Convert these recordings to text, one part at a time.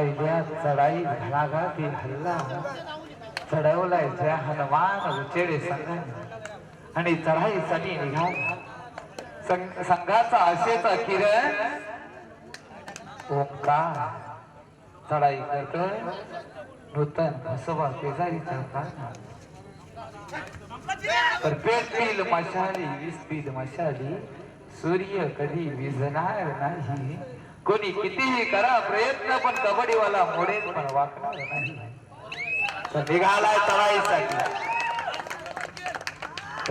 पहिल्या चढाई घालाघाती हल्ला चढवलाय ज्या हनुमान उचेडे संघाने. आणि चढाईसाठी निघाला. संघाचा आशेचा किरण ओंकार. चढाई करतोय. नूतन भसवा शेजारीच्या प्राणात तर पेटतील मशाली विस्तीत मशाली. सूर्य कधी विजणार नाही? कोणी कितीही करा प्रयत्न पण कबड्डीवाला मोडेल पण वाकणार नाही. निघालाय तळाईसाठी.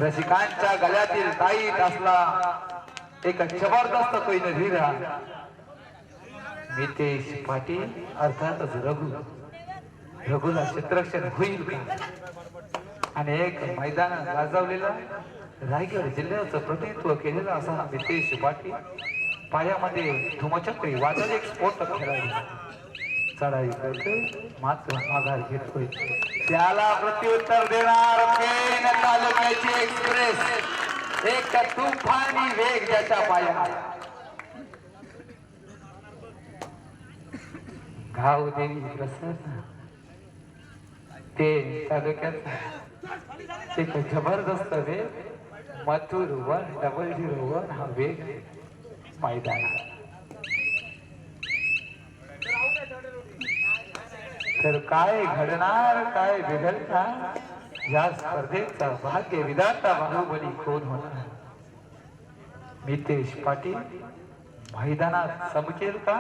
रसिकांच्या गळ्यातील ताईट असला एक जबरदस्त कोईन धीरा. नितेश पाटील अर्थातच रघु. रघुला क्षेत्रक्षण होईल का? आणि एक मैदान गाजवलेला रायगड जिल्ह्याचं प्रतिनिधित्व केलेलं असा हा नितेश पाटील. पायामध्ये धुमचक्री वादळ एक स्फोटक खेळाडू चढाई करतोय मात्र माघार घेतोय. त्याला प्रत्युत्तर देणार पेन तालुक्याची एक्सप्रेस. एक तुफानी वेग त्याच्या पाया घाव देवी प्रसन्न. ते तालुक्यात एक जबरदस्त वेग मथुर वन डबल झिरो वन हा वेग मैदान तर काय घडणार काय बिघडणार या स्पर्धेचा भाग्य विधाता बाहुबली कोण होणार? नितेश पाटील मैदानात समजेल का?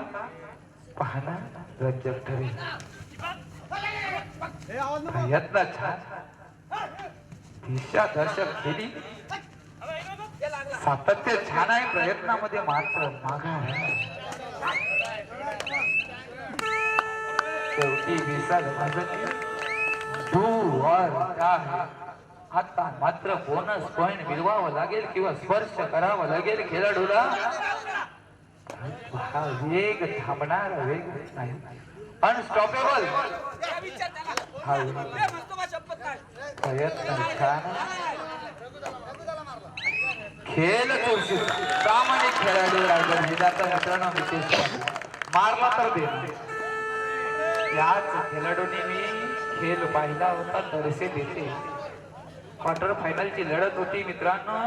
पाहणं रंजक ठरेल. प्रयत्न छान. दिशा दर्शक केली सातत्य छान आहे प्रयत्नामध्ये मात्र माघार शेवटी विसर आता मात्र बोनस पॉइंट मिळवावं लागेल किंवा स्पर्श करावा लागेल खेळाडूला. हा वेग थांबणार वेग नाही. अनस्टॉपेबल हा. प्रयत्न छान खेळ चौशी प्रामाणिक खेळाडू रायगड जिल्ह्याचा मित्रांनो विशेष मारला तर दे. याच खेळाडूंनी मी खेळ पाहिला होता तरसे देते. क्वार्टर फायनलची लढत होती मित्रांनो.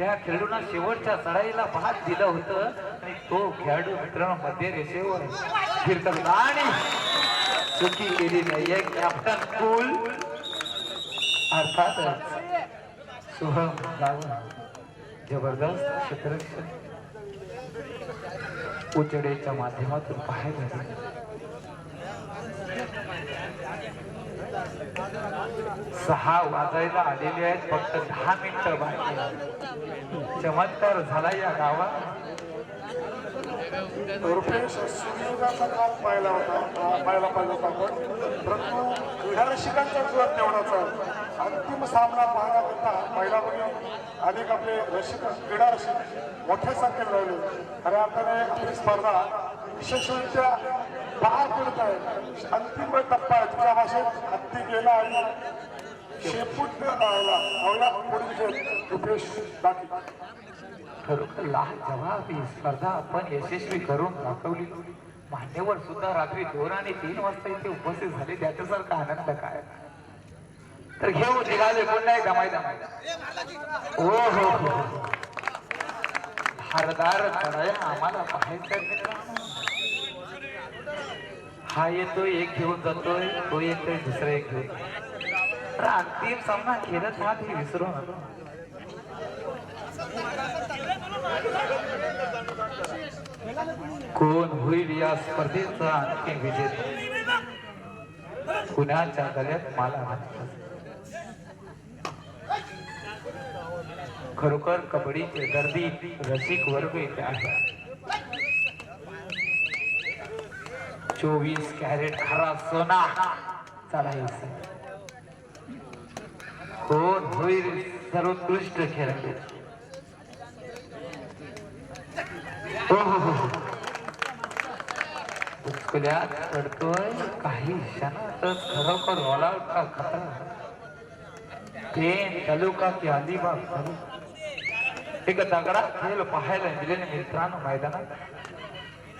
या खेळाडूंना शेवटच्या चढाईला भाग दिलं होतं. आणि तो खेळाडू मित्रांनो मध्य रेषेवर फिरत आणि चुकी केली नाहीये कॅप्टन कुल अर्थातच शुभम गावन जबरदस्त क्षेत्र उचडेच्या माध्यमातून पाहायला मिळालं. सहा वाजायला आलेले आहेत फक्त दहा मिनिटं बाकी चमत्कार झाला या गावात सुयोगाचा काम पाहिला होता पाहायला पाहिजे होता आपण परंतु क्रीडा रसिकांचा तेवढाचा अंतिम सामना पाहण्याकरता पहिला म्हणून अनेक आपले रसिक क्रीडा रसिक मोठ्या संख्येने राहिले खऱ्या अर्थाने आपली स्पर्धा विशेषरित्या पार पडत आहे अंतिम टप्पा आहे तुझ्या भाषेत हत्ती गेला आणि शेपूट राहिला आवला पुढील रुपेश बाकी खरोखर लहान जवाब ही स्पर्धा आपण यशस्वी करून दाखवली मान्यवर सुद्धा रात्री दोन आणि तीन वाजता इथे उपस्थित झाले त्याच्यासारखा आनंद काय? तर घेऊ निघाले पुन्हा एकदा मैदान ओ हो हो धारदार चढाया आम्हाला पाहायचं हा येतोय एक घेऊन जातोय तो येतोय दुसरा एक घेऊन. तर अंतिम सामना खेळत हा हे विसरू नका. कोण होईल या स्पर्धेचा आणखी विजेता? कुणाच्या गळ्यात मला खरोखर कबड्डीचे गर्दी रसिक वर्ग इथे आहे. चोवीस कॅरेट खरा सोना. चढायचा कोण होईल सर्वोत्कृष्ट खेळाडू हो हो हो हो. उचकल्यात पडतोय काही क्षणातच खरोखर ओलावता खतरा ते तालुका की अलिबाग तालुका एक दगडा खेळ पाहायला मिळेल मित्रांनो मैदानात.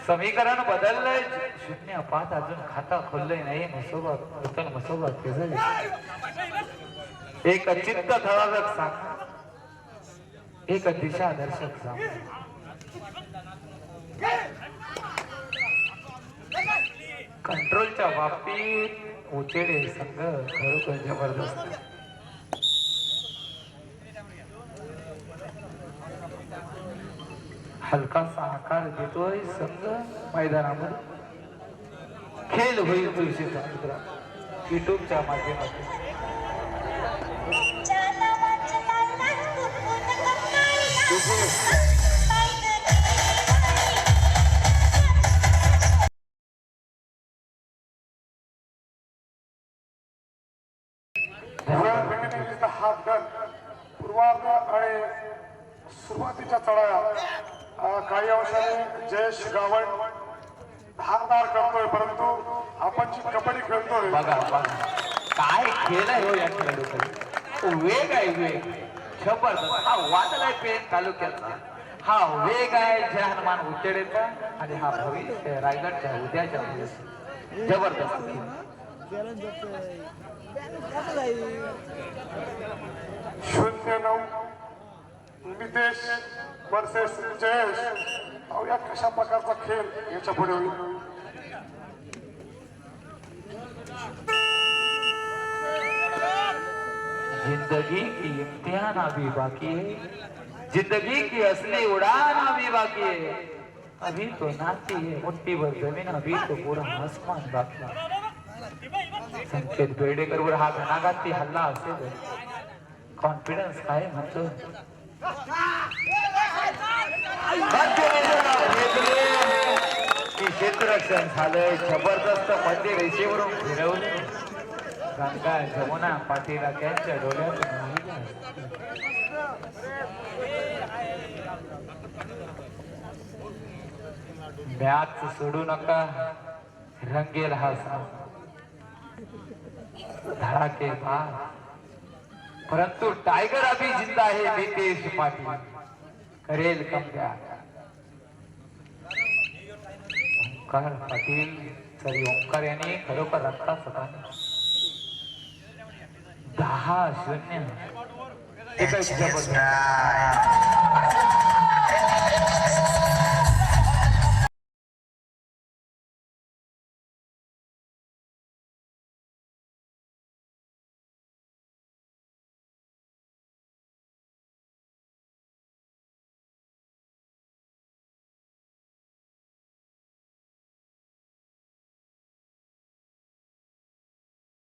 समीकरण बदललंय शून्य पाच अजून खाता खोललंय नाही मसोबत नूतन मसोबत केलं एक चित्त थरारक सांग. एक दिशादर्शक सांग. कंट्रोलच्या बाबतीत उचेडे संघ खरोखर जबरदस्त. हलकासा आकार देतोय संघ मैदानामध्ये. खेळ होईल तुळशीचा मित्र युट्यूबच्या माध्यमातून. खेळतोय बघा बघा. काय खेळ आहे हो या खेळाडूकडे? वेग आहे वेग. जबरदस्त. हा वादळ आहे पेन तालुक्याचा हा वेग आहे जय हनुमान उच्चडेचा आणि हा भविष्य रायगडच्या उद्याच्या जबरदस्त. शून्य नऊ. नितेश वर्सेस जयेश या कशा प्रकारचा खेळ याच्यापुढे होईल. जिंदगी की इम्तिहान अभी बाकी है। जिंदगी की असली उड़ान अभी बाकी है। अभी तो नाती है मुट्ठी भर जमीन अभी तो पूरा आसमान बाकी है। संकेत बेर्डेकर वर हा घणाघाती हल्ला असेल कॉन्फिडन्स काय म्हणतो मध्यमेजरा क्षेत्ररक्षण झालंय जबरदस्त मध्य रेषेवरून फिरवले। गंगा जमुना पाटीला त्यांच्या डोळ्यातून वाहिल्या. मॅच सोडू नका. रंगेल हा सामना धडाके पार परंतु टायगर अभी जिंदा है नितेश पाटील. करेल कमब्या ओंकार पाटील तरी ओंकार यांनी खरोखर रक्ता सकाळी दहा शून्य एकच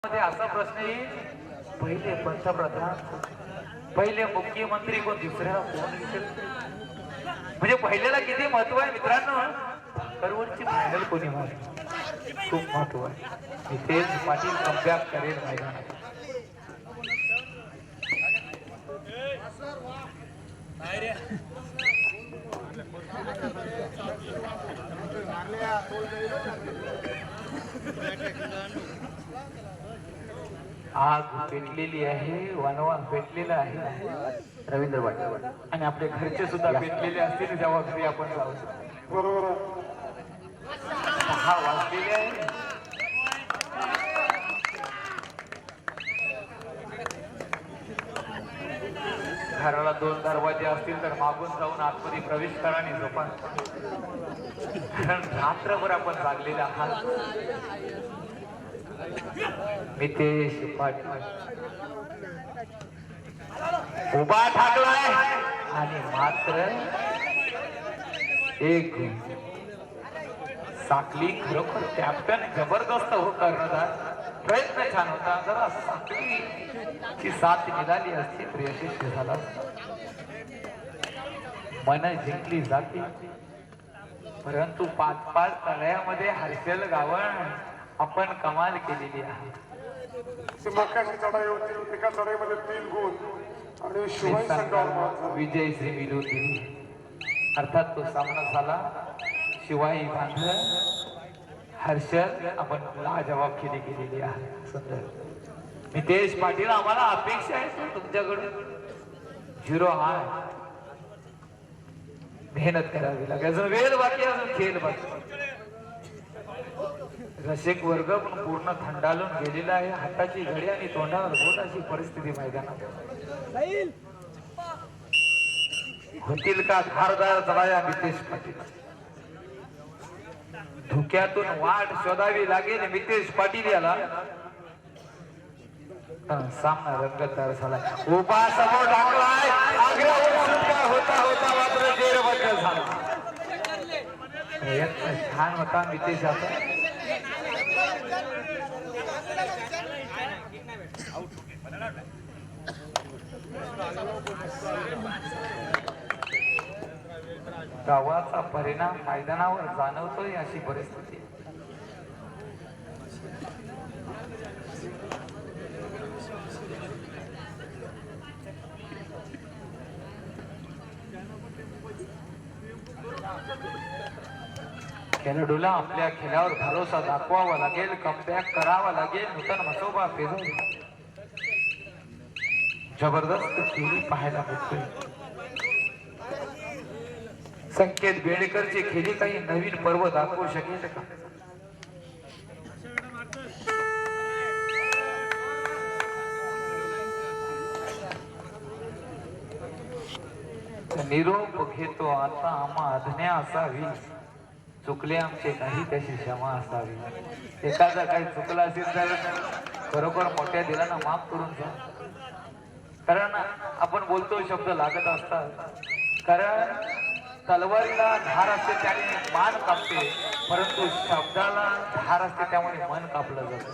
मध्ये असा प्रश्न येईल पहिले पंतप्रधान पहिले मुख्यमंत्री कोण दुसऱ्याला कोण म्हणजे पहिल्याला किती महत्त्व आहे मित्रांनो? भाकरवरची फायनल कोणी मारली खूप महत्त्व आहे. नितेश पाटील कमबॅक करेल मैदानात. आग पेटलेली आहे वनवान पेटलेलं आहे. रवींद्र पाटील आणि आपले घरचे सुद्धा पेटलेले असतील घरी आपण जाऊ बरोबर. दहा वाजलेले आहे. घराला दोन दरवाजे असतील तर मागून जाऊन आतमध्ये प्रवेश करा आणि झोपा. कारण रात्रभर आपण जागलेले आहात. मितेश पाटील उभा ठाकलाय. आणि मात्र एक साखली खरोखर कॅप्टन जबरदस्त हो कर्णधार प्रयत्न छान होता. जरा साखली ची साथ निघाली असती तर झाला मन जिंकली जाते. परंतु पाच पाच तळ्यामध्ये हरसेल गावण. आपण कमाल केलेली आहे. चढाई होती एका चढाईमध्ये तीन गुण आणि शिवाई संघावर मात झाला. विजय श्री विरोधी. अर्थात तो सामना झाला. शिवाई बांधलं. हर्षद आपण लाजवाब खेळी केलेली आहे. सुंदर. नितेश पाटील आम्हाला अपेक्षा आहे तुमच्याकडून. झिरो हाय. मेहनत करावी लागेल. अजून वेळ बाकी अजून खेळ बाकी रसिक वर्ग पण पूर्ण थंडालून गेलेला आहे. हाताची घडी आणि तोंडावर बोट अशी परिस्थिती मैदानात होतील का धारदार जळाया मितेश पाटील? धुक्यातून वाट शोधावी लागेल मितेश पाटील याला. सामना सामना रंगतदार झाला. उभा समोर टाकलाय. सुटका होता होता मात्र झाला. छान होता मितेश आता. गावाचा परिणाम मैदानावर जाणवतोय अशी परिस्थिती. खेळाडूला आपल्या खेळावर भरोसा दाखवावा लागेल कमबॅक करावा लागेल नूतन मसोबा फिरून जबरदस्त खेळी पाहायला मिळतोय संकेत बेडेकरची खेळी काही नवीन पर्व दाखवू शकेल का? निरोप घेतो आता आम्हा अधन्या असावी. चुकले आमचे काही त्याची क्षमा असावी. एखादा काही चुकला असेल तर खरोखर मोठ्या दिलांना माफ करून घ्या. कारण आपण बोलतो शब्द लागत असतात. कारण तलवारीला धार असते त्याने मान कापते. परंतु शब्दाला धार असते त्यामुळे मन कापलं जातं.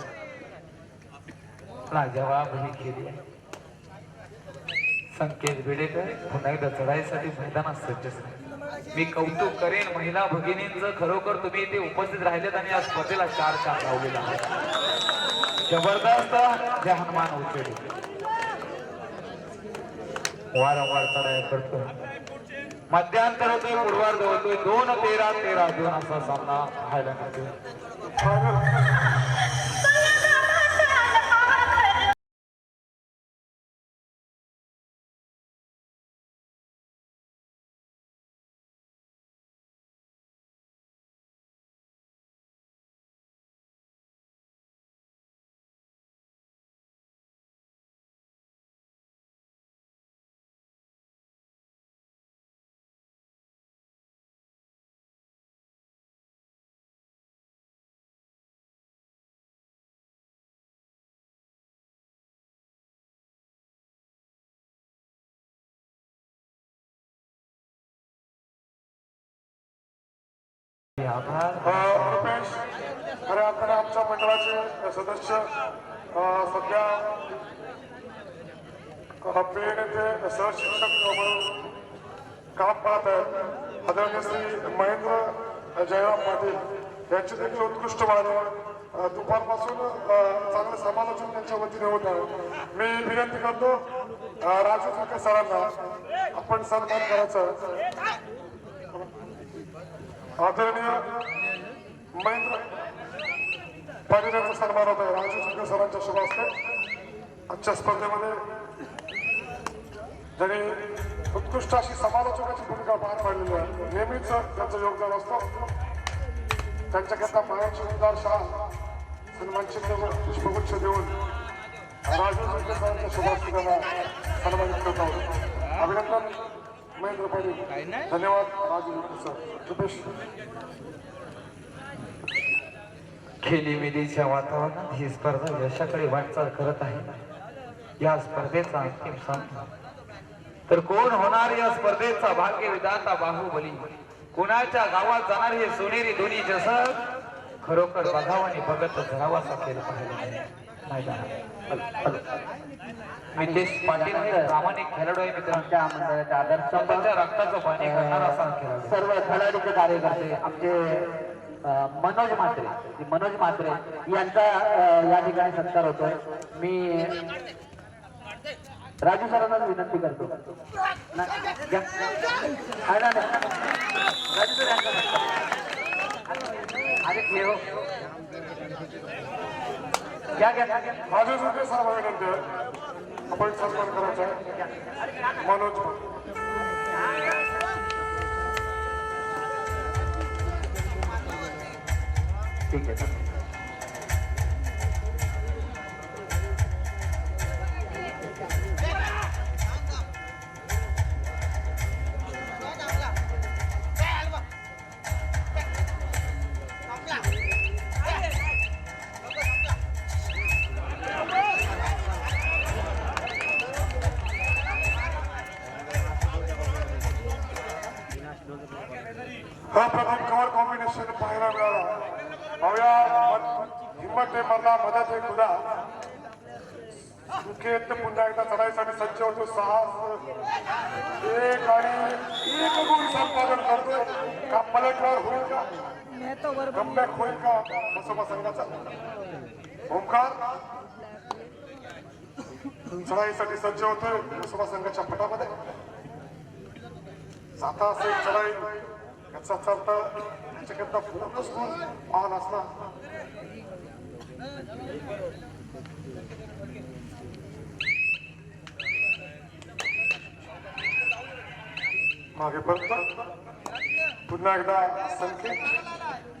लाजवाब ही केली संकेत बिडेकर पुन्हा एकदा चढाईसाठी मैदानात सज्ज झाले. मी कौतुक करेन महिला भगिनींचं. खरोखर तुम्ही इथे उपस्थित राहिलेत आणि या स्पर्धेला चार चार लावलेला आहे जबरदस्त. जय हनुमान उचेडी. वारंवार चढाई करतो. मध्यांतर होतोय पूर्वार्ध होतोय. दोन तेरा तेरा दोन असा सामना पाहायला रमेश आभार रुपेश खऱ्या अर्थाने आमच्या मंडळाचे सदस्य सध्या पेड येथे सहशिक्षक म्हणून काम पाहत आहेत. आदरणीय श्री महेंद्र जयराम पाटील यांचे देखील उत्कृष्ट वाढवण दुपारपासून चांगले समालोचन त्यांच्या वतीने होत आहे. मी विनंती करतो राजू फुके सरांना आपण सन्मान करायचं आदरणीय महेंद्र पाटील यांचा सन्मान होत आहे राजू चुके सरांच्या शुभ असते आजच्या स्पर्धेमध्ये ज्यांनी उत्कृष्ट अशी समालोचकाची भूमिका पार पाडलेली आहे नेहमीच त्यांचं योगदान असतं. त्यांच्याकरता मायाची उमदार शाळा सन्मान चिन्ह पुष्पगुच्छ देऊन राजू चुके सरांच्या शुभ असते त्यांना सन्मानित करत आहोत. अभिनंदन. महेंद्र पाटील धन्यवाद राजू सर रुपेश। खेलीमेलीच्या वातावरणात ही स्पर्धा यशाकडे वाटचाल करत आहे. या स्पर्धेचा अंतिम सामना. तर कोण होणार या स्पर्धेचा भाग्य विधाता बाहुबली? कोणाच्या गावात जाणार हे सोनेरी दोन्ही जसं? खरोखर बघावं आणि बघत धरावासा केलं पाहिजे नितेश पाटील प्रामाणिक खेळाडू आहे मित्रांनो आमच्या मंडळाच्या आदर्श त्यांच्या रक्ताचं पाणी करणारा असा खेळाडू सर्व खेळाडूचे कार्यकर्ते आमचे मनोज म्हात्रे मनोज म्हात्रे यांचा या ठिकाणी सत्कार होतोय मी राजू सरांना विनंती करतो. हा. राजू सर. अरे घ्या घ्या माझ्या सुद्धा सर्वांनंतर आपण सन्मान करायचा मनोज ठीक आहे. ते मला मदत आहे खुदा। सुकेत पुन्हा एकदा चढायसाठी सज्ज होतो सहा एक आणि एक गुण संपादन करतोय का पलटवार होईल का? कमबॅक होईल का? बसोबा संघाचा ओंकार चढाईसाठी सज्ज होतोय बसोबा संघाच्या पटामध्ये. साता असेल चढाई. याचा अर्थ याच्याकरता पूर्ण स्कूल पाहत असला मागे परत पुन्हा एकदा संकेत.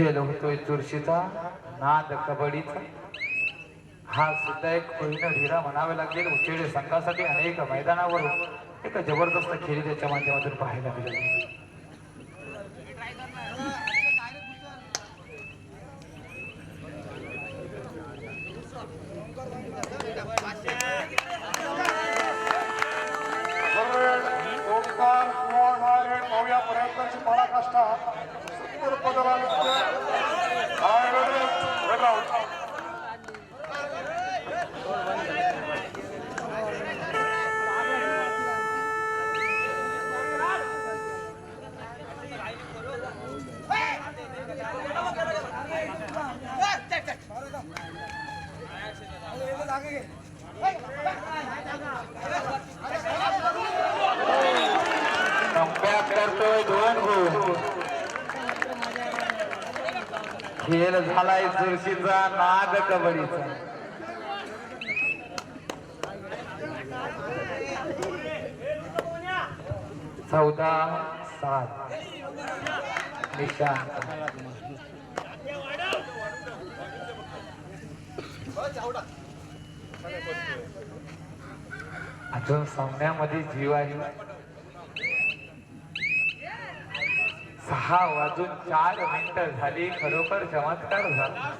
खेळ होतोय चुरशीचा. नाद कबड्डीचा. हा सुद्धा एक कोहिनूर हिरा म्हणावे लागेल. उचेडे संघासाठी अनेक मैदानावर एक जबरदस्त खेळी त्याच्या माध्यमातून पाहायला मिळाली ओंकार कुवाडारे पाहूया प्रयत्नाची पराकाष्ठा सत्तर पदरांच्या कमबॅक करतोय दोन गुण खेळ चुरशीचा नाद कबड्डीचा चौदा सात. निशांत. अजून सामन्यामध्ये जीव आहे सहा वाजून चार मिनिटं झाली. खरोखर चमत्कार झाला.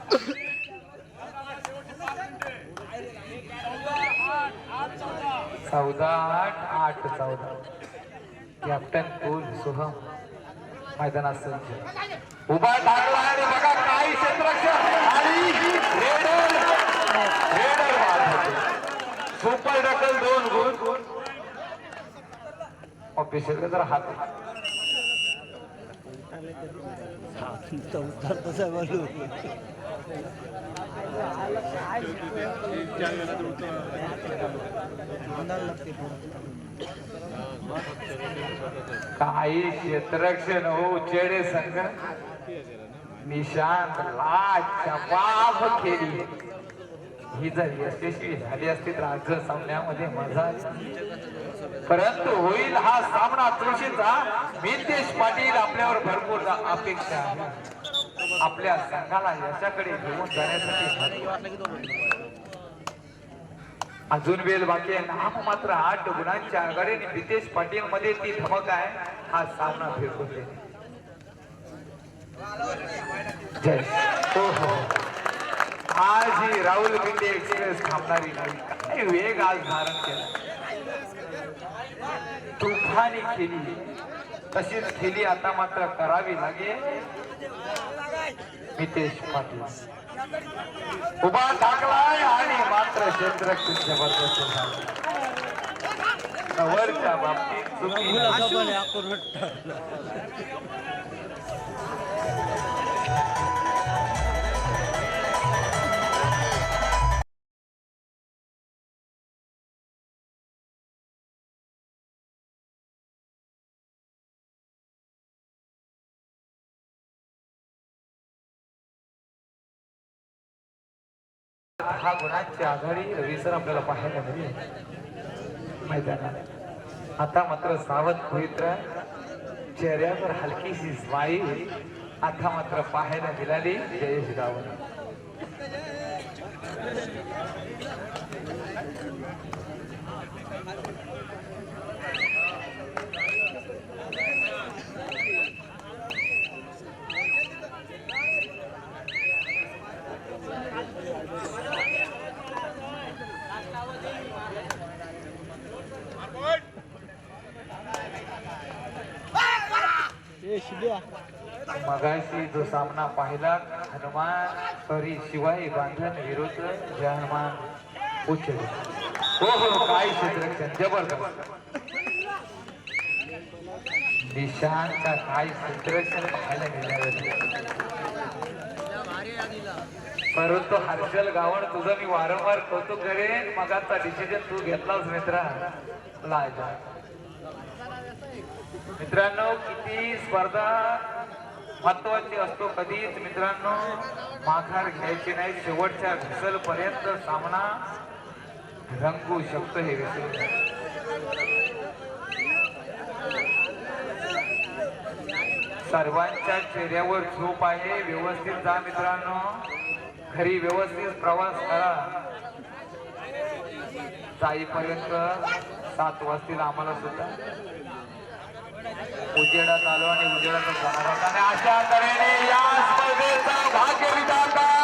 चौदा आठ आठ चौदा. कॅप्टन कुल सुहम मैदानात सज्ज उभा टाकला आणि बघा काही क्षेत्ररक्षण आणि रेडर रेडर सुपर डकल दोन गुण. ऑफिशियल जर हात. काही क्षेत्रक्षण हो चेडे संघ निशांत लाज शबाब केली ही जर यशस्वी झाली असती तर आज सामन्यामध्ये मजा आली. परंतु होईल हा सामना तुळशीचा. मितेश पाटील आपल्यावर भरपूर अपेक्षा आहे. आपल्या संघाला याच्याकडे घेऊन जाण्यासाठी अजून वेळ बाकी आहे. नाम मात्र आठ गुणांच्या आघाडीने मितेश पाटील मध्ये ती धमक आहे. हा सामना फिरकून जय. हो हो. आज ही राहुल गिंडे एक्सप्रेस थांबणारी नाही. काय वेग आज धारण केला. तुफानी केली तशीच केली आता मात्र करावी लागेल मितेश पाटील. उभा टाकलाय आणि मात्र क्षेत्ररक्षण जबरदस्त झाला. बाबतीत बाबतीत हा गुणांची आघाडी रविसर आपल्याला पाहायला मिळेल. मैदानात. आता मात्र सावध पवित्र चेहऱ्यावर हलकीशी स्माईल आता मात्र पाहायला मिळाली. जयेश गावकर मगाशी जो सामना पाहिला हनुमान सॉरी शिवाई बांधन विरुद्ध जय हनुमान उच्च हो हो काय क्षेत्ररक्षण जबरदस्त. निशांतचा काय क्षेत्ररक्षण पाहायला गेल्या परंतु हर्षल गावण तुझं मी वारंवार कौतुक करेन मगाचा डिसिजन तू घेतलास मित्रा. लाजा. मित्रांनो किती स्पर्धा महत्वाची असतो कधीच मित्रांनो. माघार घ्यायची नाही. शेवटच्या घसल पर्यंत सामना रंगू शकतो हे विषय सर्वांच्या चेहऱ्यावर झोप आहे. व्यवस्थित जा मित्रांनो. घरी व्यवस्थित प्रवास करा. जाईपर्यंत सात वाजतील आम्हाला सुद्धा. उजेडा चालू आणि उजेडातच जाणार होता. आणि अशा तऱ्हेने या स्पर्धेचा भाग्य विधाता